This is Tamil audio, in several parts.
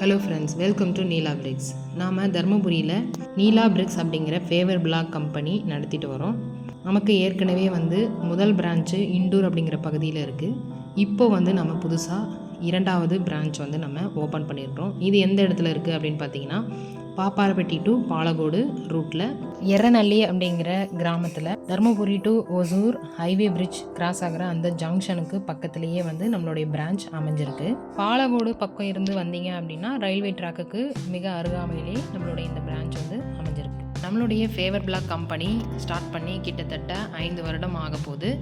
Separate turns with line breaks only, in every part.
Hello friends welcome to Neela bricks நாம் தருமபுரியில் நீலா பிரிக்ஸ் அப்படிங்கிற ஃபேவர் பிளாக் கம்பெனி நடத்திட்டு வரோம். நமக்கு ஏற்கனவே வந்து முதல் பிரான்ச்சு இண்டூர் அப்படிங்கிற பகுதியில் இருக்குது இப்போ வந்து நம்ம புதுசாக இரண்டாவது பிரான்ச் வந்து நம்ம ஓப்பன் பண்ணியிருக்கிறோம் இது எந்த இடத்துல இருக்குது அப்படின்னு பார்த்தீங்கன்னா பாப்பாரப்பட்டி டு பாலகோடு ரூட்டில் எரநல்லி அப்படிங்கிற கிராமத்தில் Dharmapuri to Hosur highway bridge cross ஆகிற அந்த ஜங்ஷனுக்கு பக்கத்துலேயே வந்து நம்மளுடைய பிரான்ச் அமைஞ்சிருக்கு. பாலகோடு பக்கம் இருந்து வந்தீங்க அப்படின்னா ரயில்வே ட்ராக்குக்கு மிக அருகாமையிலே நம்மளுடைய இந்த பிரான்ச் வந்து அமைஞ்சிருக்கு. நம்மளுடைய ஃபேவர் பிளாக் கம்பெனி ஸ்டார்ட் பண்ணி கிட்டத்தட்ட ஐந்து வருடம் ஆக போகுது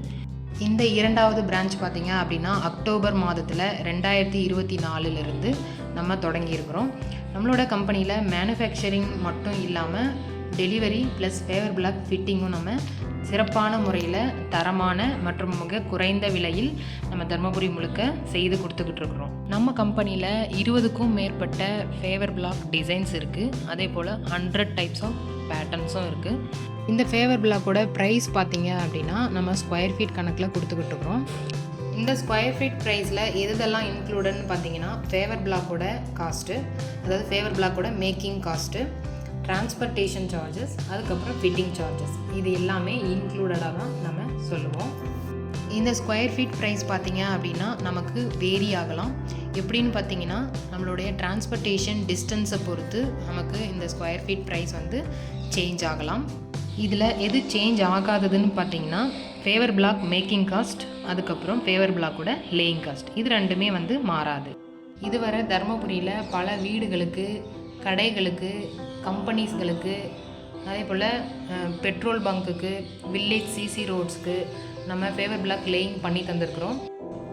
இந்த இரண்டாவது பிரான்ச் பார்த்தீங்க அப்படின்னா அக்டோபர் மாதத்தில் ரெண்டாயிரத்தி இருபத்தி நாலுலேருந்து நம்ம தொடங்கியிருக்கிறோம். நம்மளோட கம்பெனியில் மேனுஃபேக்சரிங் மட்டும் இல்லாமல் டெலிவரி ப்ளஸ் ஃபேவர் பிளாக் ஃபிட்டிங்கும் நம்ம சிறப்பான முறையில் தரமான மற்றும் மிக குறைந்த விலையில் நம்ம தர்மபுரி முழுக்க செய்து கொடுத்துக்கிட்டு இருக்கிறோம். நம்ம கம்பெனியில் இருபதுக்கும் மேற்பட்ட ஃபேவர் பிளாக் டிசைன்ஸ் இருக்குது அதே போல் ஹண்ட்ரட் டைப்ஸ் ஆஃப் பேட்டர்ன்ஸும் இருக்குது இந்த ஃபேவர் பிளாக்கோட ப்ரைஸ் பார்த்தீங்க அப்படின்னா நம்ம ஸ்கொயர் ஃபீட் கணக்கில் கொடுத்துக்கிட்டு இருக்கிறோம் இந்த ஸ்கொயர் ஃபீட் ப்ரைஸில் எதெல்லாம் இன்க்ளூடட்னு பார்த்தீங்கன்னா ஃபேவர் பிளாக்கோட காஸ்ட்டு அதாவது ஃபேவர் பிளாக்கோட மேக்கிங் காஸ்ட்டு டிரான்ஸ்போர்ட்டேஷன் சார்ஜஸ் அதுக்கப்புறம் ஃபிட்டிங் சார்ஜஸ் இது எல்லாமே இன்க்ளூடடாக தான் நம்ம சொல்லுவோம். இந்த ஸ்கொயர் ஃபீட் ப்ரைஸ் பார்த்தீங்க அப்படின்னா நமக்கு வேரி ஆகலாம். எப்படின்னு பார்த்தீங்கன்னா நம்மளுடைய டிரான்ஸ்போர்ட்டேஷன் டிஸ்டன்ஸை பொறுத்து நமக்கு இந்த ஸ்கொயர் ஃபீட் ப்ரைஸ் வந்து சேஞ்ச் ஆகலாம். இதில் எது சேஞ்ச் ஆகாததுன்னு பார்த்தீங்கன்னா ஃபேவர் பிளாக் மேக்கிங் காஸ்ட் அதுக்கப்புறம் ஃபேவர் பிளாக்கோட லேயிங் காஸ்ட் இது ரெண்டுமே வந்து மாறாது. இதுவரை தருமபுரியில் பல வீடுகளுக்கு கடைகளுக்கு கம்பெனிஸ்களுக்கு அதே போல் பெட்ரோல் பங்க்குக்கு வில்லேஜ் சிசி ரோட்ஸ்க்கு நம்ம ஃபேவர் பிளாக் லேயிங் பண்ணி தந்திருக்கிறோம்.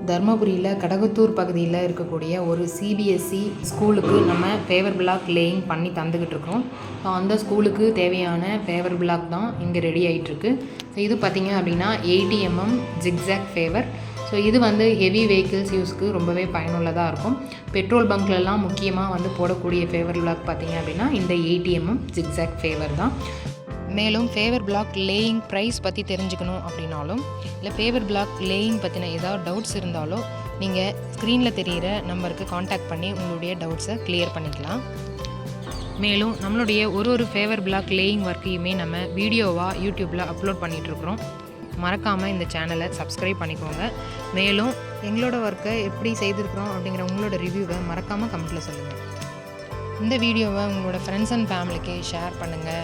தர்மபுரியில் கடகத்தூர் பகுதியில் இருக்கக்கூடிய ஒரு சிபிஎஸ்சி ஸ்கூலுக்கு நம்ம ஃபேவர் பிளாக் லேயிங் பண்ணி தந்துக்கிட்டு இருக்கோம். ஸோ அந்த ஸ்கூலுக்கு தேவையான ஃபேவர் பிளாக் தான் இங்கே ரெடி ஆகிட்டுருக்கு ஸோ இது பார்த்திங்க அப்படின்னா எயிட்டிஎம்எம் ஜிக்ஸாக் ஃபேவர் ஸோ இது வந்து ஹெவி வெஹிக்கிள்ஸ் யூஸ்க்கு ரொம்பவே பயனுள்ளதாக இருக்கும். பெட்ரோல் பங்க்லலாம் முக்கியமாக வந்து போடக்கூடிய ஃபேவர் பிளாக் பார்த்திங்க அப்படின்னா இந்த எயிட்டிஎம்எம் ஜிக்ஸாக் ஃபேவர் தான். மேலும் ஃபேவர் பிளாக் லேயிங் ப்ரைஸ் பற்றி தெரிஞ்சுக்கணும் அப்படின்னாலும் இல்லை ஃபேவர் பிளாக் லேயிங் பற்றின ஏதாவது டவுட்ஸ் இருந்தாலோ நீங்கள் ஸ்க்ரீனில் தெரிகிற நம்பருக்கு காண்டாக்ட் பண்ணி உங்களுடைய டவுட்ஸை கிளியர் பண்ணிக்கலாம். மேலும் நம்மளுடைய ஒரு ஒரு ஃபேவர் பிளாக் லேயிங் ஒர்க்கையுமே நம்ம வீடியோவாக யூடியூப்பில் அப்லோட் பண்ணிகிட்ருக்குறோம் மறக்காமல் இந்த சேனலை சப்ஸ்கிரைப் பண்ணிக்கோங்க. மேலும் எங்களோட ஒர்க்கை எப்படி செய்திருக்கிறோம் அப்படிங்கிற உங்களோட ரிவ்யூவை மறக்காமல் கமெண்ட்டில் சொல்லுங்கள் இந்த வீடியோவை உங்களோட ஃப்ரெண்ட்ஸ் அண்ட் ஃபேமிலிக்கு ஷேர் பண்ணுங்கள்